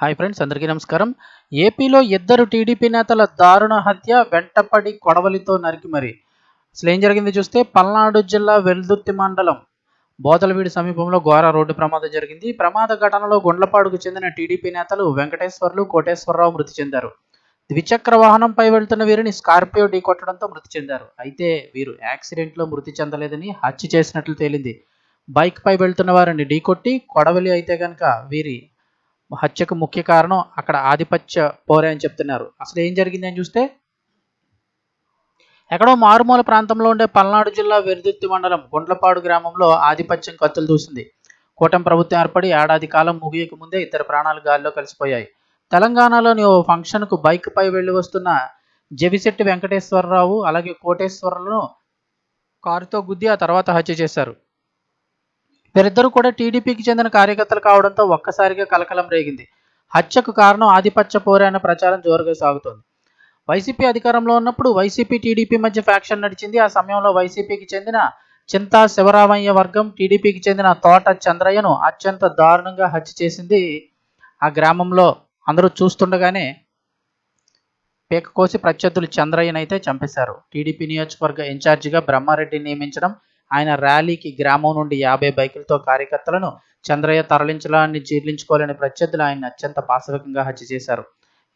Hi friends అందరికీ నమస్కారం. ఏపీలో ఇద్దరు టీడీపీ నేతల దారుణ హత్య వెంటపడి కొడవలితో నరికి మరి. అసలు ఏం జరిగింది చూస్తే పల్నాడు జిల్లా వెల్దుర్తి మండలం బోతలవీడి సమీపంలో ఘోర రోడ్డు ప్రమాదం జరిగింది. ప్రమాద ఘటనలో గుండ్లపాడుకు చెందిన టీడీపీ నేతలు వెంకటేశ్వర్లు కోటేశ్వరరావు మృతి చెందారు. ద్విచక్ర వాహనంపై వెళ్తున్న వీరిని స్కార్పియో ఢీకొట్టడంతో మృతి చెందారు. అయితే వీరు యాక్సిడెంట్లో మృతి చెందలేదని హత్య చేసినట్లు తేలింది. బైక్ పై వెళ్తున్న వారిని ఢీకొట్టి కొడవలి అయితే కనుక వీరి హత్యకు ముఖ్య కారణం అక్కడ ఆధిపత్య పోరే అని చెప్తున్నారు. అసలు ఏం జరిగింది అని చూస్తే ఎక్కడో మారుమూల ప్రాంతంలో ఉండే పల్నాడు జిల్లా వెరుదుర్తి మండలం గుండ్లపాడు గ్రామంలో ఆధిపత్యం కత్తులు దూసింది. కూటమి ప్రభుత్వం ఏర్పడి ఏడాది కాలం ముగియక ముందే ఇద్దరు ప్రాణాలు గాల్లో కలిసిపోయాయి. తెలంగాణలోని ఓ ఫంక్షన్కు బైక్ పై వెళ్ళి వస్తున్న జవిశెట్టి వెంకటేశ్వరరావు అలాగే కోటేశ్వరులను కారుతో గుద్ది ఆ తర్వాత హత్య చేశారు. వీరిద్దరూ కూడా టీడీపీకి చెందిన కార్యకర్తలు కావడంతో ఒక్కసారిగా కలకలం రేగింది. హత్యకు కారణం ఆధిపత్య పోరే అన్న ప్రచారం జోరుగా సాగుతోంది. వైసీపీ అధికారంలో ఉన్నప్పుడు వైసీపీ టీడీపీ మధ్య ఫ్యాక్షన్ నడిచింది. ఆ సమయంలో వైసీపీకి చెందిన చింతా శివరామయ్య వర్గం టీడీపీకి చెందిన తోట చంద్రయ్యను అత్యంత దారుణంగా హత్య చేసింది. ఆ గ్రామంలో అందరూ చూస్తుండగానే పీక కోసి ప్రత్యర్థులు చంద్రయ్యనైతే చంపేశారు. టీడీపీ నియోజకవర్గ ఇన్ఛార్జిగా బ్రహ్మారెడ్డి నియమించడం ఆయన ర్యాలీకి గ్రామం నుండి యాభై బైకులతో కార్యకర్తలను చంద్రయ్య తరలించడాన్ని జీర్ణించుకోలేని ప్రత్యర్థులు ఆయన అత్యంత పాశవికంగా హత్య చేశారు.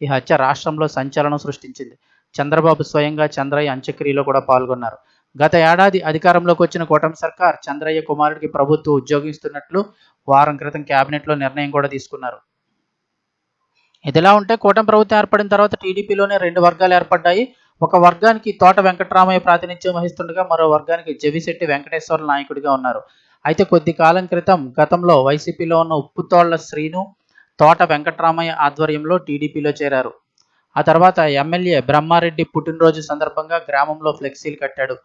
ఈ హత్య రాష్ట్రంలో సంచలనం సృష్టించింది. చంద్రబాబు స్వయంగా చంద్రయ్య అంత్యక్రియలో కూడా పాల్గొన్నారు. గత ఏడాది అధికారంలోకి వచ్చిన కూటమి సర్కార్ చంద్రయ్య కుమారుడికి ప్రభుత్వం ఉద్యోగిస్తున్నట్లు వారం క్రితం కేబినెట్లో నిర్ణయం కూడా తీసుకున్నారు. ఇదిలా ఉంటే కూటమి ప్రభుత్వం ఏర్పడిన తర్వాత టీడీపీలోనే రెండు వర్గాలు ఏర్పడ్డాయి. ఒక వర్గానికి తోట వెంకటరామయ్య ప్రాతినిధ్యం వహిస్తుండగా మరో వర్గానికి జవిశెట్టి వెంకటేశ్వర నాయకుడిగా ఉన్నారు. అయితే కొద్ది కాలం క్రితం గతంలో వైసీపీలో ఉన్న ఉప్పుతోళ్ళ శ్రీను తోట వెంకటరామయ్య ఆధ్వర్యంలో టీడీపీలో చేరారు. ఆ తర్వాత ఎమ్మెల్యే బ్రహ్మారెడ్డి పుట్టినరోజు సందర్భంగా గ్రామంలో ఫ్లెక్సీలు కట్టాడు.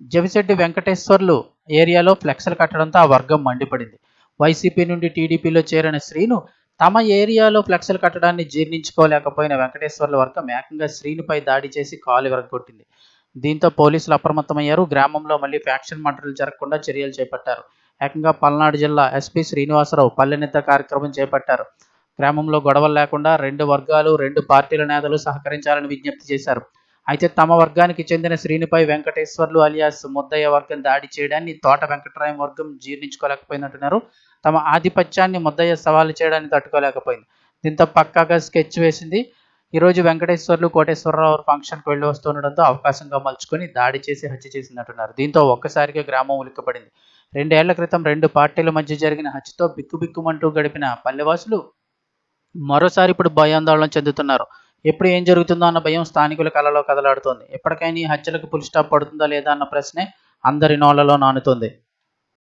జవిశెట్టి వెంకటేశ్వర్లు ఏరియాలో ఫ్లెక్సీలు కట్టడంతో ఆ వర్గం మండిపడింది. వైసీపీ నుండి టీడీపీలో చేరిన శ్రీను తమ ఏరియాలో ఫ్లెక్స్లు కట్టడాన్ని జీర్ణించుకోలేకపోయిన వెంకటేశ్వర్ల వర్గం ఏకంగా శ్రీనిపై దాడి చేసి కాలు విరగొట్టింది దీంతో పోలీసులు అప్రమత్తమయ్యారు. గ్రామంలో మళ్ళీ ఫ్యాక్షన్ మంటలు జరగకుండా చర్యలు చేపట్టారు. ఏకంగా పల్నాడు జిల్లా ఎస్పీ శ్రీనివాసరావు పల్లెనిద్ర కార్యక్రమం చేపట్టారు. గ్రామంలో గొడవలు లేకుండా రెండు వర్గాలు రెండు పార్టీల నేతలు సహకరించాలని విజ్ఞప్తి చేశారు. అయితే తమ వర్గానికి చెందిన శ్రీనిపై వెంకటేశ్వర్లు అలియాస్ ముద్దయ్య వర్గం దాడి చేయడాన్ని తోట వెంకటరాయం వర్గం జీర్ణించుకోలేకపోయినట్టున్నారు. తమ ఆధిపత్యాన్ని ముద్దయ్య సవాలు చేయడాన్ని తట్టుకోలేకపోయింది. దీంతో పక్కాగా స్కెచ్ వేసింది. ఈరోజు వెంకటేశ్వర్లు కోటేశ్వరరావు ఫంక్షన్కి వెళ్ళి వస్తుండడంతో అవకాశంగా మలుచుకొని దాడి చేసి హత్య చేసిందంటున్నారు. దీంతో ఒక్కసారిగా గ్రామం ఉలిక్కబడింది రెండేళ్ళ క్రితం రెండు పార్టీల మధ్య జరిగిన హత్యతో బిక్కుబిక్కుమంటూ గడిపిన పల్లెవాసులు మరోసారి ఇప్పుడు భయాందోళన చెందుతున్నారు. ఎప్పుడు ఏం జరుగుతుందో అన్న భయం స్థానికుల కలలో కదలాడుతోంది. ఎప్పటికైనా ఈ హత్యలకు పులి స్టాప్ పడుతుందా లేదా అన్న ప్రశ్నే అందరి నోళ్ళలో నానుతోంది.